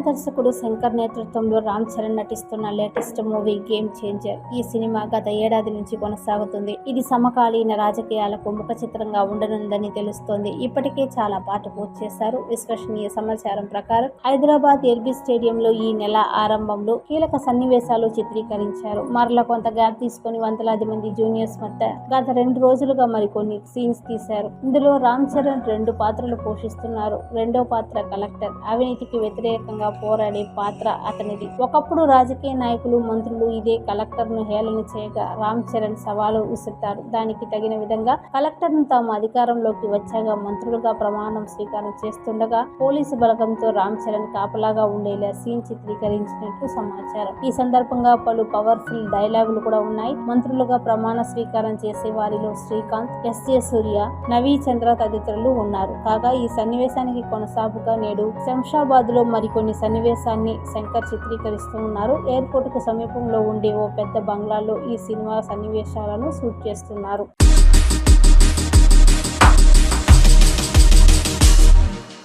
దర్శకుడు శంకర్ నేతృత్వంలో రామ్ చరణ్ నటిస్తున్న లేటెస్ట్ మూవీ గేమ్ చేంజర్. ఈ సినిమా గత ఏడాది నుంచి కొనసాగుతుంది. ఇది సమకాలీన రాజకీయాలకు ముఖ చిత్రంగా ఉండనుందని తెలుస్తోంది. ఇప్పటికే చాలా పాట పూర్తి చేశారు. విశ్వసనీయ సమాచారం ప్రకారం హైదరాబాద్ ఎల్బీ స్టేడియంలో ఈ నెల ఆరంభంలో కీలక సన్నివేశాలు చిత్రీకరించారు. మరల కొంత గ్యాప్ తీసుకుని వందలాది మంది జూనియర్స్ మధ్య గత రెండు రోజులుగా మరికొన్ని సీన్స్ తీశారు. ఇందులో రామ్ చరణ్ రెండు పాత్రలు పోషిస్తున్నారు. రెండో పాత్ర కలెక్టర్. అవినీతికి వ్యతిరేకంగా పోరాడే పాత్ర అతనిది. ఒకప్పుడు రాజకీయ నాయకులు మంత్రులు ఇదే కలెక్టర్ను హేళన చేయగా రామ్ చరణ్ సవాలు విసురుతారు. దానికి తగిన విధంగా కలెక్టర్ను తాము అధికారంలోకి వచ్చాక మంత్రులుగా ప్రమాణం స్వీకారం చేస్తుండగా పోలీసు బలగంతో రామ్ చరణ్ కాపలాగా ఉండేలా సీన్ చిత్రీకరించినట్లు సమాచారం. ఈ సందర్భంగా పలు పవర్ఫుల్ డైలాగులు కూడా ఉన్నాయి. మంత్రులుగా ప్రమాణ స్వీకారం చేసే వారిలో శ్రీకాంత్ ఎస్ సూర్య నవీ చంద్ర తదితరులు ఉన్నారు. కాగా ఈ సన్నివేశానికి కొనసాగుగా నేడు శంషాబాద్లో మరికొన్ని సన్నివేశాన్ని శంకర్ చిత్రీకరిస్తూ ఉన్నారు. ఎయిర్పోర్ట్కు సమీపంలో ఉండే ఓ పెద్ద బంగ్లాలో ఈ సినిమా సన్నివేశాలను షూట్ చేస్తున్నారు.